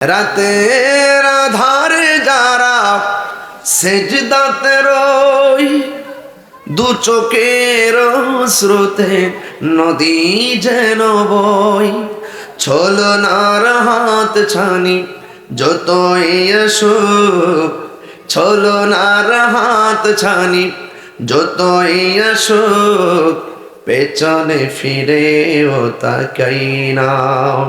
রাতের আধারে যারা সেজদাতে রই দু চোখের স্রোতে নদী যেন বই। ছলনার হাত ছানি যতই আসুক ছলনার হাত ছানি যতই আসুক, পেছনে ফিরে ও তাকাই নাম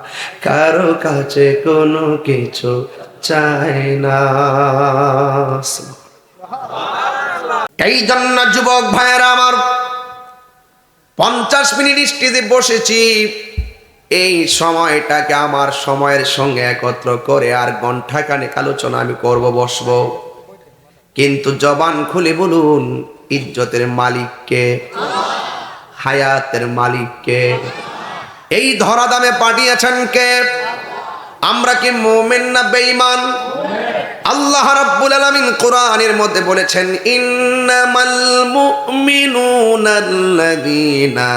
কারও কাছে কোনো কিছু চাই না। এই জন্য যুবক ভাইয়েরা আমার পঞ্চাশ মিনিট স্টেজে বসেছি। এই সময়টাকে আমার সময়ের সঙ্গে একত্র করে আর ঘণ্টা ঘন্টাখানেক আলোচনা আমি করব, বসব। কিন্তু জবান খুলে বলুন, ইজ্জতের মালিককে, হায়াতের মালিককে। এই ধরা দামে পাঠিয়েছেন কে? আমরা কি মোমেন না বেঈমান? আল্লাহ রাব্বুল আলামিন কোরআনের মধ্যে বলেছেন, ইন্নামাল মুমিনুনা আল্লাযীনা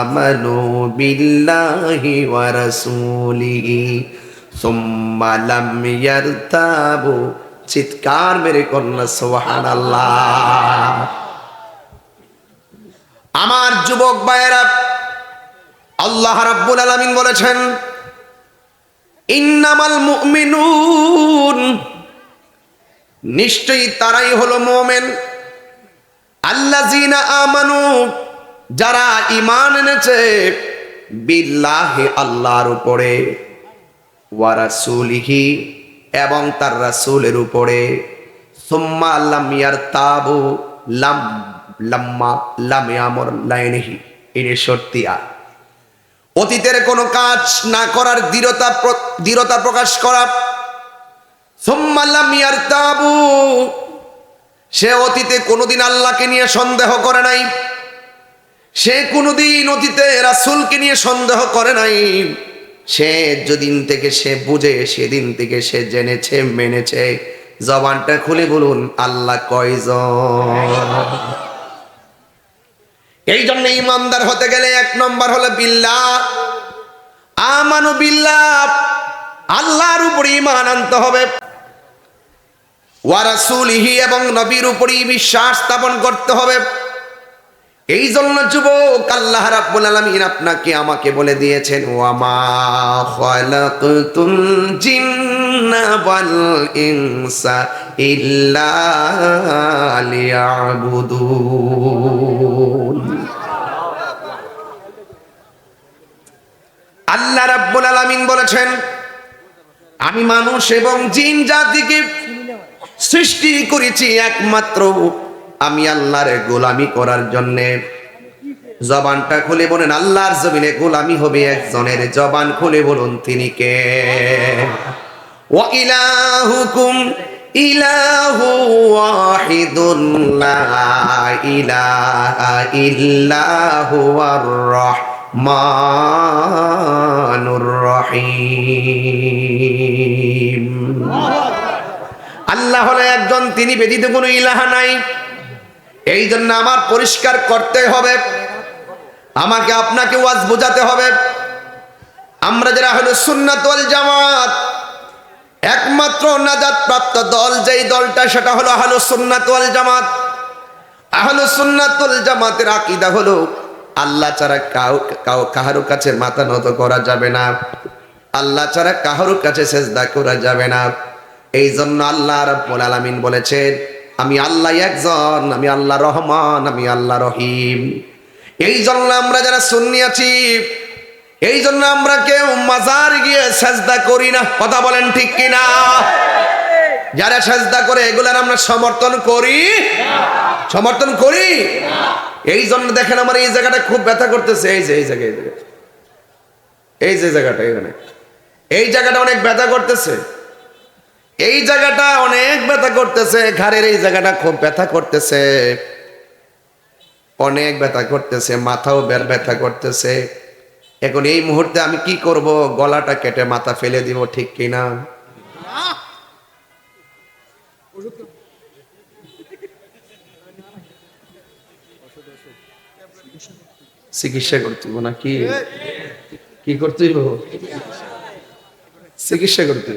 আমানু বিল্লাহি ওয়া রাসূলিহি, সুম্মা লাম ইয়ারতাবু। চিৎকার মেরে কন্যা, সুবহানাল্লাহ। আমার যুবক ভাইয়েরা আল্লাহ রাব্বুল আলামিন বলেছেন, ইন্নামাল মুমিনুন। নিশ্চয়ই তারাই হলো মোমেন। আল্লাজিনা আমানু, যারা ইমান এনেছে, বিল্লাহে আল্লাহর উপরে ওয়ারাসুলিহি এবং তার রাসূলের উপরে। সুম্মা আল্লাহ মিয়ার তাবু লাম, লাম্মা, লাম আমর লাইনহি। এর সত্যিয়া অতীতের কোনো কাজ না করার দৃঢ়তা দৃঢ়তা প্রকাশ করা। সুম্মাল্লাম ইয়ারতাবু। সে অতীতে কোনোদিন আল্লাহকে নিয়ে সন্দেহ করে নাই। সে কোনোদিন অতীতে রাসূলকে নিয়ে সন্দেহ করে নাই। সে যেদিন থেকে সে বুঝে, সেদিন থেকে সে জেনেছে, মেনেছে। জবানটা খুলে বলুন, আল্লাহ কয়জন? এই জন্য ইমানদার হতে গেলে এক নম্বর হলো বিল্লা আমানু বিল্লা আল্লাহর উপর ইমান আনতে হবে। ওয়ারাসুলিহি এবং নবীর উপরই বিশ্বাস স্থাপন করতে হবে। এই জন্য যুবক আল্লাহ রাব্বুল আলামিন আপনাকে আমাকে বলে দিয়েছেন ওয়ামা খালাকতুল জিন্না ওয়াল ইনসা ইল্লা লিয়াবুদুন। আল্লাহ রাব্বুল আলামিন বলেছেন, আমি মানুষ এবং জিন জাতিকে সৃষ্টি করেছি একমাত্র আমি আল্লাহর গোলামি করার জন্যে। জবানটা খুলে বলেন, আল্লাহর জমিনে গোলামি হবে একজনের। জবান খুলে বলুন, তিনি কে? ওয়া ইলাহু ওয়াহিদুন, লা ইলাহা ইল্লা হুয়ার রহমানুর রহিম। আল্লাহ হলো একজন, তিনি ব্যতীত কোনো ইলাহা নাই। এই জন্য আমার পরিষ্কার করতে হবে। আমাকে আপনাকে ওয়াজ বোঝাতে হবে। আমরা যারা হলো সুন্নাত ওয়াল জামাত, একমাত্র নাজাত প্রাপ্ত দল, যেই দলটা সেটা হলো আহলু সুন্নাত ওয়াল জামাত। আহলু সুন্নাত ওয়াল জামাতের আকীদা হলো, আল্লাহ ছাড়া কাউ কাহারো কাছে মাথা নত করা যাবে না। আল্লাহ ছাড়া কাহারো কাছে সেজদা করা যাবে না। এই জন্য আল্লাহ রাব্বুল আলামিন বলেছেন আমি আল্লাহ একজন, আমি আল্লাহ রহমান, আমি আল্লাহ রহিম। এই জন্য আমরা যারা সুন্নি আছি, এই জন্য আমরা কেউ মাজার গিয়ে সেজদা করি না। কথা বলেন ঠিক কিনা? যারা সেজদা করে, এগুলার আমরা সমর্থন করি? সমর্থন করি? এই জন্য দেখেন আমার এই জায়গাটা খুব ব্যথা করতেছে। এই যে, এই জায়গায় এই জায়গায়। এই যে জায়গাটা, এখানে। এই জায়গাটা অনেক ব্যথা করতেছে। এই জায়গাটা অনেক ব্যথা করতেছে, ঘাড়ের এই জায়গাটা খুব ব্যথা করতেছে। অনেক ব্যথা করতেছে, মাথাও বের ব্যথা করতেছে। এখন এই মুহূর্তে আমি কি করব? গলাটা কেটে মাথা ফেলে দিব, ঠিক কিনা? চিকিৎসা করতে হইব না কি কি করতে হইব? চিকিৎসা করতে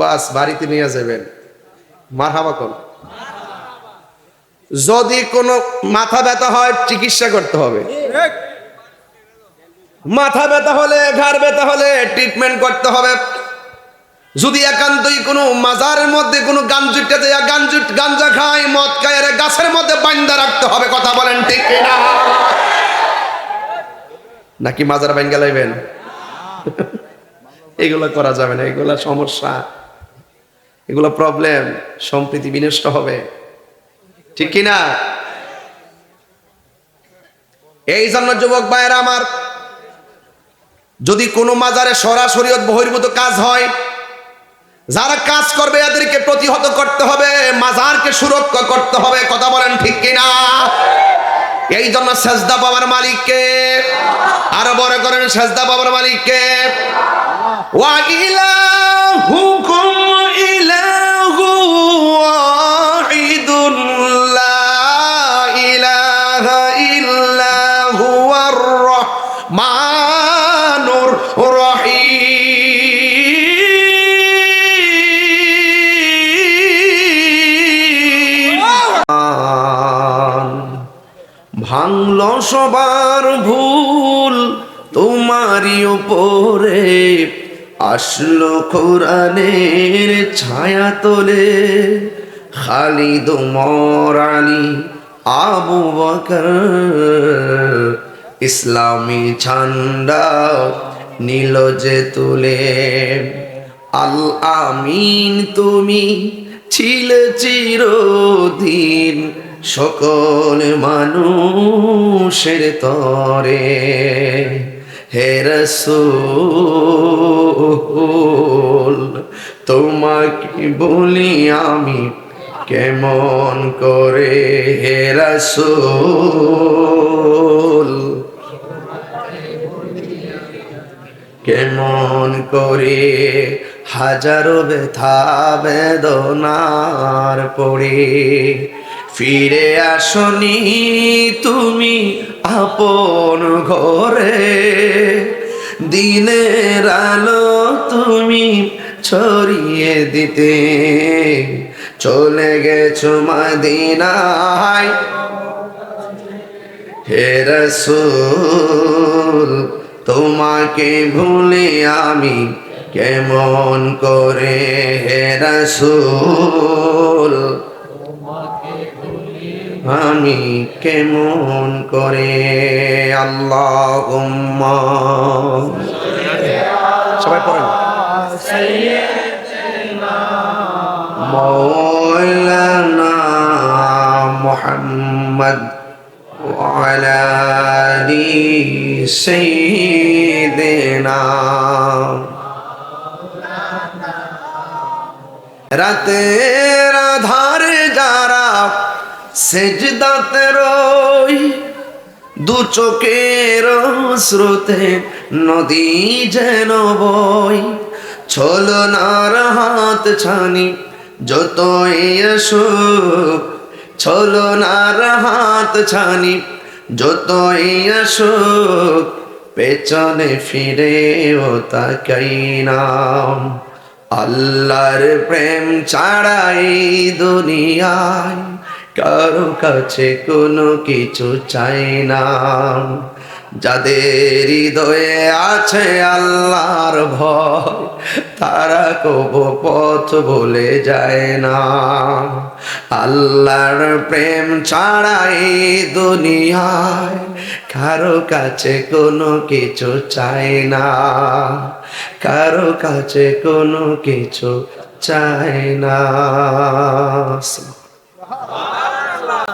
হইব বাড়িতে নিয়ে যাবেন। মারহাবা কর। যদি কোনো মাথা ব্যথা হয়, চিকিৎসা করতে হবে। মাথা ব্যথা হলে, ঘাড় ব্যথা হলে ট্রিটমেন্ট করতে হবে। যদি একান্তই কোনো মাজারের মধ্যে কোনো গাঞ্জুটটা দেয়া গাঞ্জুট গাঞ্জা খায়, মদ খায় গাছের মধ্যে বান্দা রাখতে হবে, কথা বলেন ঠিক কিনা? নাকি মাজার বাইন গেলাইবেন এগুলো করা যাবে না, এগুলা সমস্যা। এগুলো প্রবলেম সম্প্রীতি বিনষ্ট হবে। ঠিক কিনা? এই জন্য যুবক ভাইয়েরা আমার, যদি কোনো মাজারে সরাসরি বহির্ভূত কাজ হয়, যারা কাজ করবে এদেরকে প্রতিহত করতে হবে, মাজারকে সুরক্ষা করতে হবে, কথা বলেন ঠিক কিনা? এই জন্য সেজদা বাবার মালিককে, আরও বড় করেন, সেজদা বাবার মালিককে, ওয়া ইলাহুকুম সবার ভুল তোমারই ওপরে আসলো কোরআনের ছায়া তোলে। খালিদ আলী, আবু বকর, ইসলামী ঝান্ডা নীল যে তুলে। আল আমিন তুমি ছিলে চিরদিন সকল মানুষের তরে, হে রসুল, তোমাকে বলি আমি কেমন করে, হে রসুল, কেমন করে হাজারো ব্যথা বেদনার পড়ে ফিরে আসনি তুমি আপন ঘরে। দিনের আলো তুমি ছড়িয়ে দিতে। চলে গেছো মাদিনায়। হে রসুল, তোমাকে ভুলে আমি কেমন করে? হে আমি কেমন করে? আল্লাহ সবাই পড়েন। মৌলানা মোহাম্মদ আলাদি সৈদেনা রাতের রাধার যারা সেজদাতে রই দু চোখের স্রোতে নদী যেন বই। ছলনার হাত ছানি যতই আসুক ছলনার হাত ছানি যতই আসুক, পেছনে ফিরে ও তাকাই নাম আল্লাহর প্রেম ছাড়াই দুনিয়ায় কারও কাছে কোনো কিছু চাই না। যাদের হৃদয়ে আছে আল্লাহর ভয়, তারা কব পথ বলে যায় না। আল্লাহর প্রেম ছাড়াই দুনিয়ায় কারও কাছে কোনো কিছু চাই না। কারও কাছে কোনো কিছু চাই না।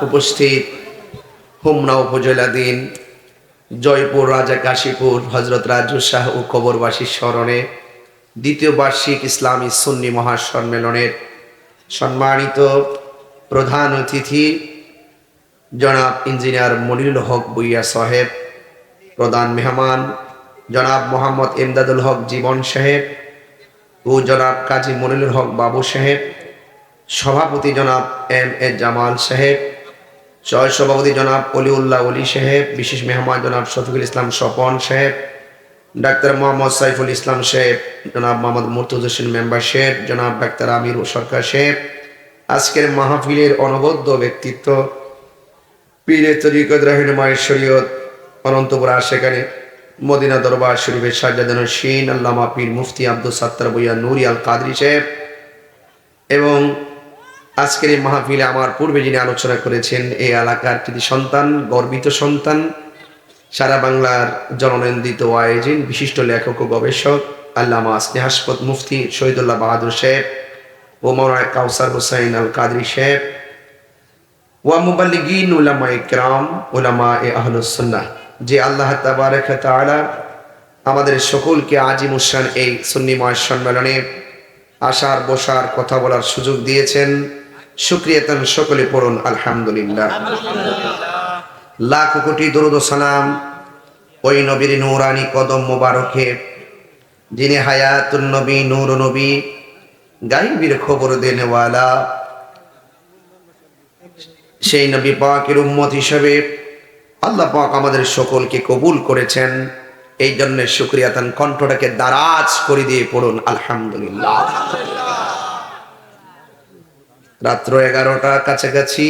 উপস্থিত। হোমনা উপজেলাধীন, জয়পুর, রাজা কাশীপুর হজরত রাজু শাহ ও কবরবাসীর স্মরণে দ্বিতীয় বার্ষিক ইসলামী সুন্নি মহাসম্মেলনের সম্মানিত প্রধান অতিথি জনাব ইঞ্জিনিয়ার মনিরুল হক বুইয়া সাহেব, প্রধান মেহমান জনাব মোহাম্মদ এমদাদুল হক জীবন সাহেব ও জনাব কাজী মনিরুল হক বাবু সাহেব, সভাপতি জনাব এম এ জামাল সাহেব সহ সভাপতি জনাব অলিউল্লাহ অলি সাহেব, বিশেষ মেহমান জনাব শফিকুল ইসলাম স্বপন সাহেব, ডাক্তার মোহাম্মদ সাইফুল ইসলাম সাহেব, জনাব মোহাম্মদ মুর্তুজ হোসেন মেম্বার সাহেব, জনাব ডাক্তার আমির সরকার সাহেব। আজকের মাহফিলের অনবদ্য ব্যক্তিত্ব পীরে তরিকত রাহিনুমায় শরীয়ত, অনন্তপুর সেখানে মদিনা দরবার শরীফের সাজ্জাদান শিন আল্লামা পীর মুফতি আব্দুল সাত্তার বইয়া নুরি আল কাদরি সাহেব এবং আজকের এই মাহফিলে আমার পূর্বে যিনি আলোচনা করেছেন এই এলাকার কৃতি সন্তান, গর্বিত সন্তান, সারা বাংলার জননন্দিত ওয়াইজিন বিশিষ্ট লেখক ও গবেষক, আল্লামা স্নেহাসপদ মুফতি শহীদুল্লাহ বাহাদুর সাহেব ও মৌলানা কাউসার হোসাইন আল কাদরি সাহেব ওয়া মুবাল্লিগিন উলামা ইকরাম উলামা এ আহলুস সুন্নাহ। যে আল্লাহ তাবারক তাআলা আমাদের সকলকে আজিম উসান এই সুন্নিময় সম্মেলনে আসার বসার কথা বলার সুযোগ দিয়েছেন। সুক্রিয়াতান সকলে পড়ুন আলহামদুলিল্লাহ। লাখ কোটি দরুদ সালাম ওই নবীর নূরানি কদম মোবারকে যিনি হায়াতুন নবী নূর নবী গাইবির খবর দেনেওয়ালা। সেই নবী পাকের উম্মত হিসেবে আল্লাহ পাক আমাদের সকলকে কবুল করেছেন। এই জন্য শুক্রিয়া তান কণ্ঠটাকে দারাজ করে দিয়ে পড়ুন আলহামদুলিল্লাহ। রাত্র এগারোটা কাছাকাছি।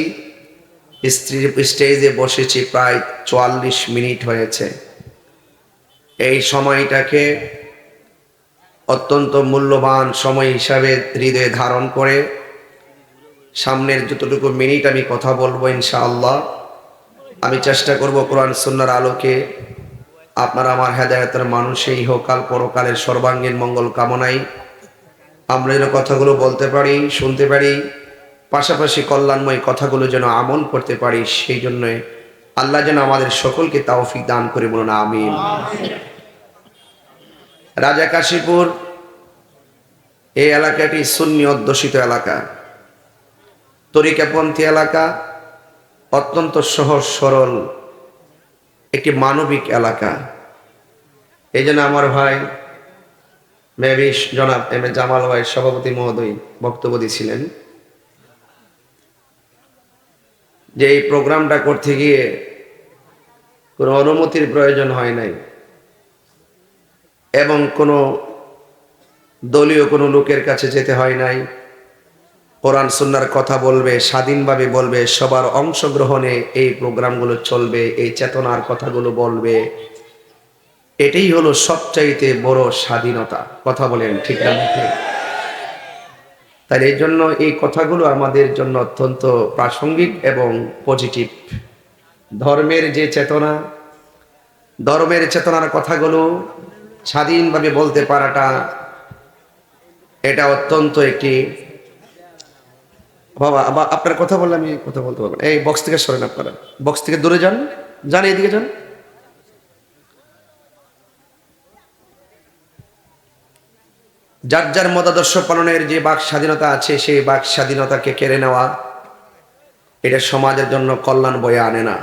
স্ত্রীর স্টেজে বসেছি, প্রায় চুয়াল্লিশ মিনিট হয়েছে। এই সময়টাকে অত্যন্ত মূল্যবান সময় হিসাবে হৃদয়ে ধারণ করে সামনের যতটুকু মিনিট আমি কথা বলব ইনশাআল্লাহ, আমি চেষ্টা করব কোরআন সুন্নার আলোকে আপনার আমার হেদায়তের মানুষে ইহকাল পরকালের সর্বাঙ্গীন মঙ্গল কামনাই আমরা যেন কথাগুলো বলতে পারি, শুনতে পারি পাশাপাশি কল্যাণময় কথাগুলো যেন আমল করতে পারি, সেই জন্য আল্লাহ যেন আমাদের সকলকে তাওফিক দান করে বলুন, আমিন। রাজা কাশীপুর এই এলাকাটি সুন্নি অধ্যুষিত এলাকা। তরিকাপন্থী এলাকা, অত্যন্ত সহজ সরল একটি মানবিক এলাকা। এই জন্য আমার ভাই মেবিস জনাব এম এ জামাল ভাই সভাপতি মহোদয় বক্তব্য দিয়েছিলেন। যে এই প্রোগ্রামটা করতে গিয়ে কোনো অনুমতির প্রয়োজন হয় নাই এবং কোনো দলীয় কোনো লোকের কাছে যেতে হয় নাই। কোরআন সুন্নার কথা বলবে, স্বাধীনভাবে বলবে, সবার অংশগ্রহণে এই প্রোগ্রামগুলো চলবে, এই চেতনার কথাগুলো বলবে। এটাই হলো সবচাইতে বড় স্বাধীনতা। কথা বলেন, ঠিক না? তাই এই জন্য এই কথাগুলো আমাদের জন্য অত্যন্ত প্রাসঙ্গিক এবং পজিটিভ ধর্মের যে চেতনা, ধর্মের চেতনার কথাগুলো স্বাধীনভাবে বলতে পারাটা, এটা অত্যন্ত একটি, বাবা, আবার আপনার কথা বললে আমি কথা বলতে পারব এই বক্স থেকে সরেন আপনারা। বক্স থেকে দূরে যান যান, এদিকে যান। যার যার মতাদর্শ পালনের যে বাক স্বাধীনতা আছে, সেই বাক স্বাধীনতাকে কেড়ে নেওয়া, এটা সমাজের জন্য কল্যাণ বয়ে আনে না।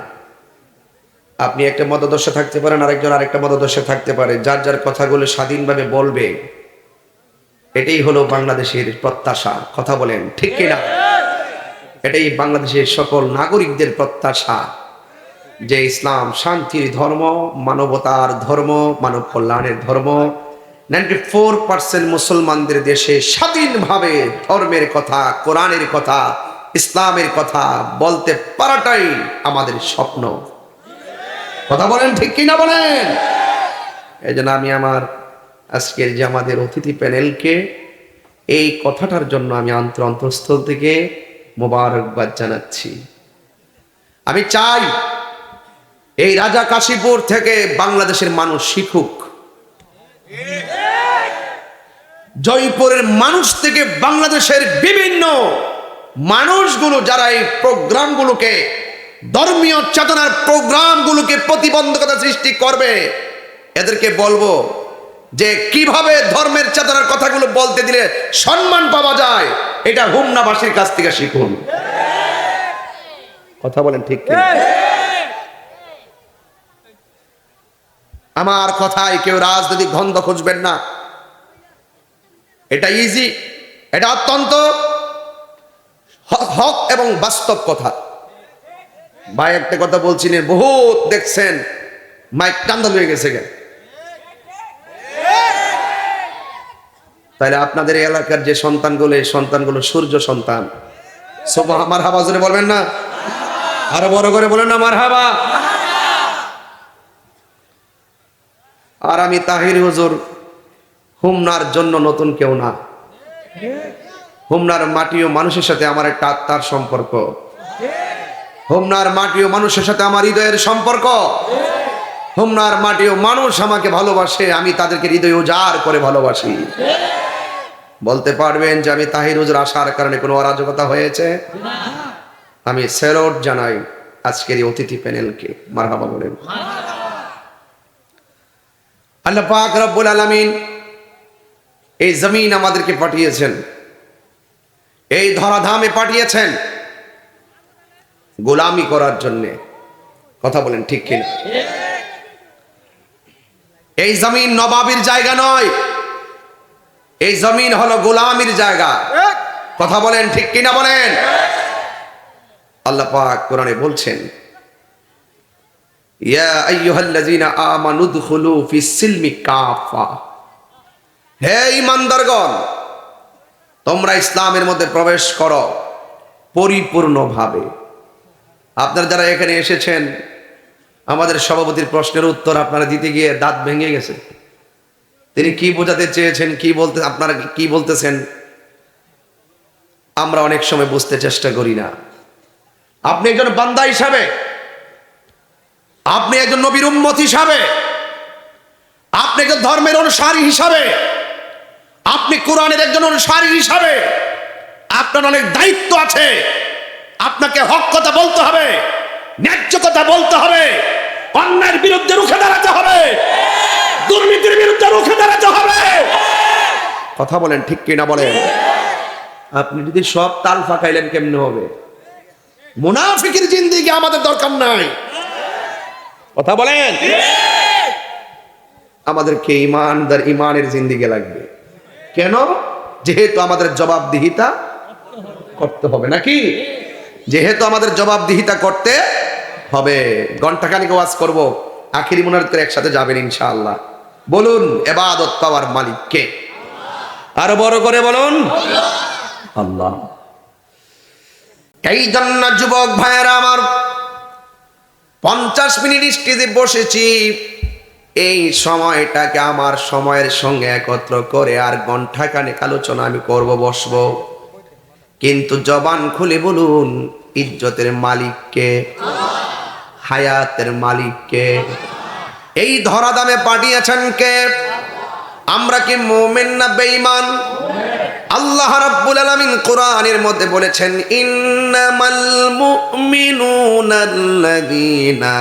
আপনি একটা মতাদর্শ থাকতে পারেন, আরেকজন আরেকটা মতাদর্শ থাকতে পারে। যার যার কথাগুলো স্বাধীনভাবে বলবে, এটাই হলো বাংলাদেশের প্রত্যাশা। কথা বলেন, ঠিক কিনা এটাই বাংলাদেশের সকল নাগরিকদের প্রত্যাশা যে ইসলাম শান্তির ধর্ম, মানবতার ধর্ম, মানব কল্যাণের ধর্ম নাইনটি ফোর পার্সেন্ট মুসলমানদের দেশে স্বাধীনভাবে ধর্মের কথা, কোরআনের কথা, ইসলামের কথা বলতে পারাটাই আমাদের স্বপ্ন। কথা বলেন ঠিক কিনা বলেন? এই জন্য আমি আমার আজকের যে আমাদের অতিথি প্যানেলকে এই কথাটার জন্য আমি অন্তর অন্তঃস্থল থেকে মোবারকবাদ জানাচ্ছি। আমি চাই এই রাজা কাশীপুর থেকে বাংলাদেশের মানুষ শিখুক। জয়পুরের মানুষ থেকে বাংলাদেশের বিভিন্ন মানুষগুলো যারা এই প্রোগ্রামগুলোকে, ধর্মীয় চেতনার প্রোগ্রামগুলোকে প্রতিবন্ধকতা সৃষ্টি করবে, এদেরকে বলব যে কীভাবে ধর্মের চেতনার কথাগুলো বলতে দিলে সম্মান পাওয়া যায়, এটা হুমনাবাসীর কাছ থেকে শিখুন। কথা বলেন ঠিক আমার কথায় কেউ রাজনৈতিক গন্ধ খুঁজবেন না। এটা ইজি এটা অত্যন্ত হক এবং বাস্তব কথা। ভাই, একটা কথা বলছিলেন বহুত দেখছেন, মাইক কান্দা হয়ে গেছে গে। তাহলে আপনাদের এলাকার যে সন্তানগুলো, এই সন্তানগুলো সূর্য সন্তান। সব আমার হাবা জোরে বলবেন না? আরও বড় করে বলেন না আমার হাবা আর আমি তাহির হুজুর হুমনার জন্য নতুন কেউ না। হুমনার মাটি ও মানুষের সাথে আমার একটা আত্মার সম্পর্ক। হুমনার মাটি ও মানুষের সাথে আমার হৃদয়ের সম্পর্ক। হুমনার মাটি ও মানুষ আমাকে ভালোবাসে, আমি তাদেরকে হৃদয় উজাড় করে ভালোবাসি। বলতে পারবেন যে আমি তাহির হুজুর আসার কারণে কোনো অরাজকতা হয়েছে? আমি সেরোট জানাই আজকের এই অতিথি প্যানেলকে। মারহাবা বলেন। আল্লাহ পাক রব্বুল আলামিন এই জমিন আমাদেরকে পাঠিয়েছেন। এই ধরাধামে পাঠিয়েছেন। গোলামি করার জন্যে। কথা বলেন ঠিক কিনা? এই জমিন নবাবির জায়গা নয়। এই জমিন হলো গোলামির জায়গা। কথা বলেন ঠিক কিনা বলেন? আল্লাহ পাক কোরআনে বলছেন, ইয়া আইয়ুহাল্লাযীনা আমানু দুখুলু ফিস সিলমি কাফা হে ইমানদারগণ, তোমরা ইসলামের মধ্যে প্রবেশ করো পরিপূর্ণভাবে। আপনারা যারা এখানে এসেছেন, আমাদের সভাপতির প্রশ্নের উত্তর আপনারা দিতে গিয়ে দাঁত ভেঙে গেছে। তিনি কি বোঝাতে চেয়েছেন, কি বলতে, আপনারা কি বলতেছেন, আমরা অনেক সময় বুঝতে চেষ্টা করি না। আপনি একজন বান্দা হিসাবে, আপনি একজন নবীর উম্মত হিসাবে, আপনি একজন ধর্মের অনুসারী হিসাবে আপনি কোরআনের একজন অনুসারী হিসাবে আপনার অনেক দায়িত্ব আছে। আপনাকে হক কথা বলতে হবে, ন্যায্য কথা বলতে হবে, অন্যায়ের বিরুদ্ধে রুখে দাঁড়াতে হবে, দুর্নীতির বিরুদ্ধে রুখে দাঁড়াতে হবে। কথা বলেন ঠিক কিনা বলেন। আপনি যদি সব তাল ফাঁকাইলেন কেমনে হবে? মুনাফিকের জিন্দিগি আমাদের দরকার নাই। কথা বলেন। আমাদেরকে ইমানদার ইমানের জিন্দিগি লাগবে। কেন? যেহেতু আমাদের জবাবদিহিতা করতে হবে, নাকি? যেহেতু আমাদের জবাবদিহিতা করতে হবে। ঘন্টাখানিক ওয়াজ করব, আখিরি মনের করে একসাথে যাবেন ইনশাআল্লাহ। বলুন, এবাদত পাওয়ার মালিক কে? আরও বড় করে বলুন। আল্লাহ। এই জন্য যুবক ভাইয়েরা আমার পঞ্চাশ মিনিট স্টেজে বসেছি। এই সময়টাকে আমার সময়ের সঙ্গে একত্র করে আর ঘণ্টা খানেক আলোচনা আমি করব, বসব। কিন্তু জবান খুলে বলুন, ইজ্জতের মালিককে, হায়াতের মালিককে, এই ধরা দামে পাঠিয়েছেন কে? আমরা কি মোমেন না বেঈমান? আল্লাহ রাব্বুল আলামিন কোরআনের মধ্যে বলেছেন, ইন্নামাল মুমিনুনাল্লাযীনা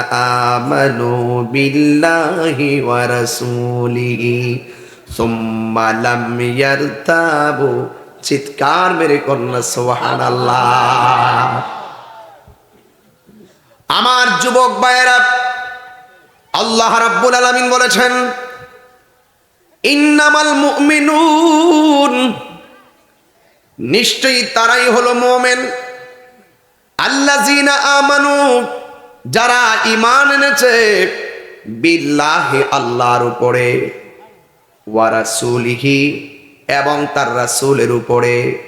আমানু বিল্লাহি ওয়া রাসূলিহি, সুম্মা লাম ইয়ারতাবু। চিৎকার মেরে কন্যা, সুবহানাল্লাহ। আমার যুবক ভাইয়েরা, আল্লাহ রাব্বুল আলামিন বলেছেন ইন্নামাল মুমিনুন। নিশ্চয়ই তারাই হলো মোমেন। আল্লাজিনা আমানু, যারা ইমান এনেছে, বিল্লাহে আল্লাহর উপরে ওয়ারাসুলিহি এবং তার রাসূলের উপরে।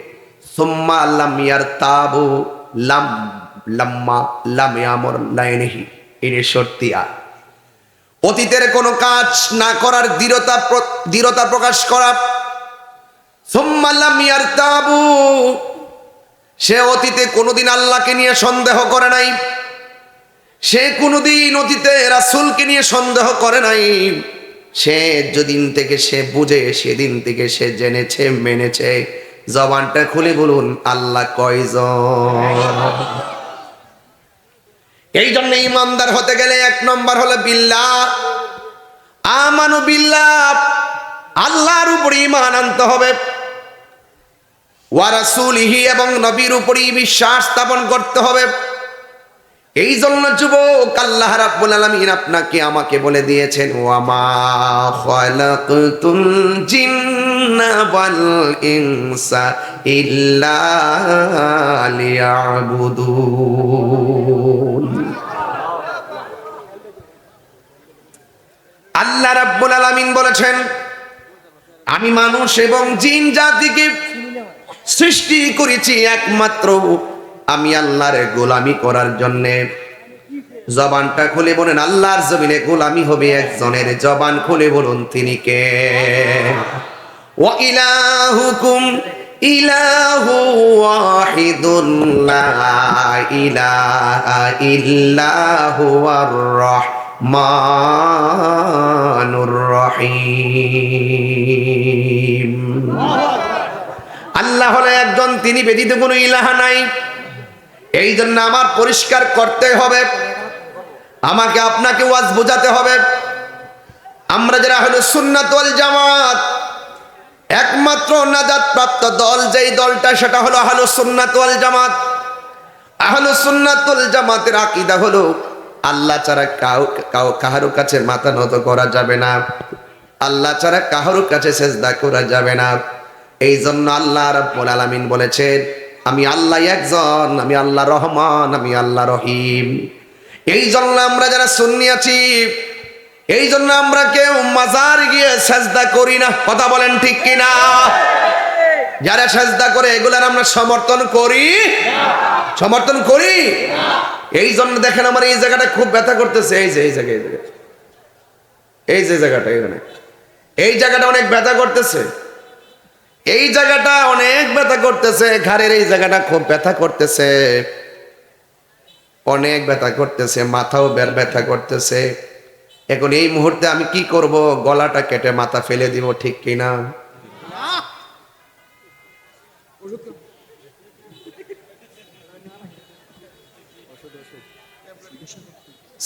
সুম্মা লাম ইয়ারতাবু, লাম, লাম্মা, লাম ইয়ামর লাইনহি। ইনি শর্তিয়া অতীতের কোনো কাজ না করার দৃঢ়তা দৃঢ়তা প্রকাশ করা। ইয়ারতাবু। সে অতীতে কোনোদিন আল্লাহকে নিয়ে সন্দেহ করে নাই। সে কোনোদিন অতীতে রাসূলকে নিয়ে সন্দেহ করে নাই। সে যেদিন থেকে সে বুঝে, সেদিন থেকে সে জেনেছে, মেনেছে। জবানটা খুলে বলুন, আল্লাহ কয়জন? এই জন্য ইমানদার হতে গেলে এক নম্বর হলো বিল্লাহ আমানু বিল্লা। আল্লাহর উপরে ইমান আনতে হবে। ওয়ারাসুলিহি এবং নবীর উপরই বিশ্বাস স্থাপন করতে হবে। এই জন্য যুবক আল্লাহ রাব্বুল আলামিন আপনাকে আমাকে বলে দিয়েছেন ওয়ামা খালাকতুল জিন্না ওয়াল ইনসা ইল্লা লিয়াবুদুন। আল্লাহ রাব্বুল আলামিন বলেছেন, আমি মানুষ এবং জিন জাতিকে সৃষ্টি করেছি একমাত্র আমি আল্লাহর গোলামি করার জন্যে। জবানটা খুলে বলেন, আল্লাহর জমিনে গোলামি হবে একজনের। জবান খুলে বলুন তিনি কে? ওয়া ইলাহুকুম, ইলাহু ওয়াহিদুন, লা ইলাহা ইল্লা হুয়ার রহমানুর রহিম। আল্লাহ হলো একজন, তিনি ব্যতীত কোনো ইলাহা নাই। এই জন্য আমার পরিষ্কার করতে হবে। আমাকে আপনাকে ওয়াজ বোঝাতে হবে। আমরা যারা হলো সুন্নাত ওয়াল জামাত, একমাত্র নাজাত প্রাপ্ত দল, যেই দলটা সেটা হলো আহলু সুন্নাত ওয়াল জামাত। আহলু সুন্নাত ওয়াল জামাতের আকীদা হলো, আল্লাহ ছাড়া কাউ কাউ কাহারো কাছে মাথা নত করা যাবে না। আল্লাহ ছাড়া কাহারো কাছে সেজদা করা যাবে না। এই জন্য আল্লাহ রাব্বুল আলামিন বলেছেন আমি আল্লাহ একজন, আমি আল্লাহ রহমান, আমি আল্লাহ রহিম। এই জন্য আমরা যারা সুন্নি আছি এই জন্য আমরা কেউ মাজার গিয়ে সেজদা করি না। কথা বলেন ঠিক কিনা? যারা সেজদা করে, এগুলার আমরা সমর্থন করি? সমর্থন করি? এই জন্য দেখেন আমার এই জায়গাটা খুব ব্যথা করতেছে। এই যে, এই জায়গায়, এই যে জায়গাটা এখানে এই জায়গাটা অনেক ব্যথা করতেছে। এই জায়গাটা অনেক ব্যথা করতেছে, ঘাড়ের এই জায়গাটা খুব ব্যথা করতেছে। অনেক ব্যথা করতেছে, মাথাও ব্যথা করতেছে। এখন এই মুহূর্তে আমি কি করব? গলাটা কেটে মাথা ফেলে দিব, ঠিক কিনা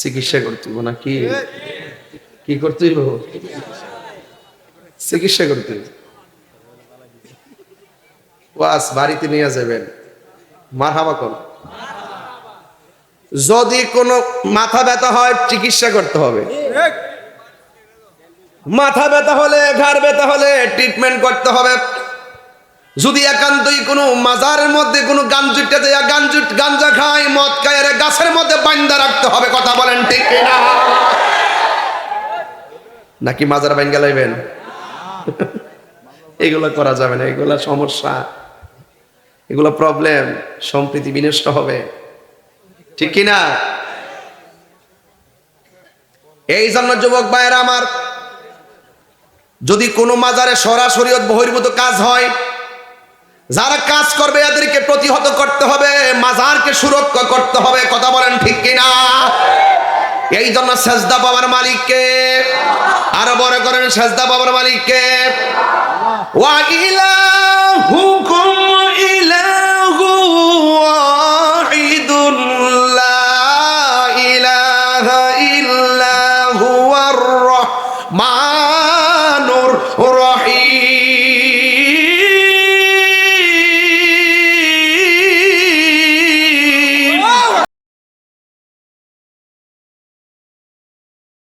চিকিৎসা করতে না কি কি করতে হইব? চিকিৎসা করতে ওয়াস, বাড়িতে নিয়ে যাবেন। মারহাবা কর। যদি কোনো মাথা ব্যথা হয়, চিকিৎসা করতে হবে। মাথা ব্যথা হলে, ঘাড় ব্যথা হলে ট্রিটমেন্ট করতে হবে। যদি একান্তই কোনো মাজারের মধ্যে কোনো গাঞ্জুটটা দেয়া গাঞ্জুট, গাঞ্জা খায়, মদ খায় গাছের মধ্যে বান্দা রাখতে হবে, কথা বলেন ঠিক না নাকি মাজার বাঙ্গা লাইবেন? এগুলো করা যাবে না, এগুলো সমস্যা। এগুলো প্রবলেম সম্প্রীতি বিনষ্ট হবে। ঠিক কি না এই জন্য যুবক ভাইয়েরা আমার, যদি কোনো মাজারে সরাসরি বহির্ভূত কাজ হয়, যারা কাজ করবে এদেরকে প্রতিহত করতে হবে, মাজারকে সুরক্ষা করতে হবে, কথা বলেন ঠিক কিনা? এই জন্য সেজদা বাবার মালিককে, আরও বড় করেন সেজদা বাবার মালিককে, ওয়া ইলা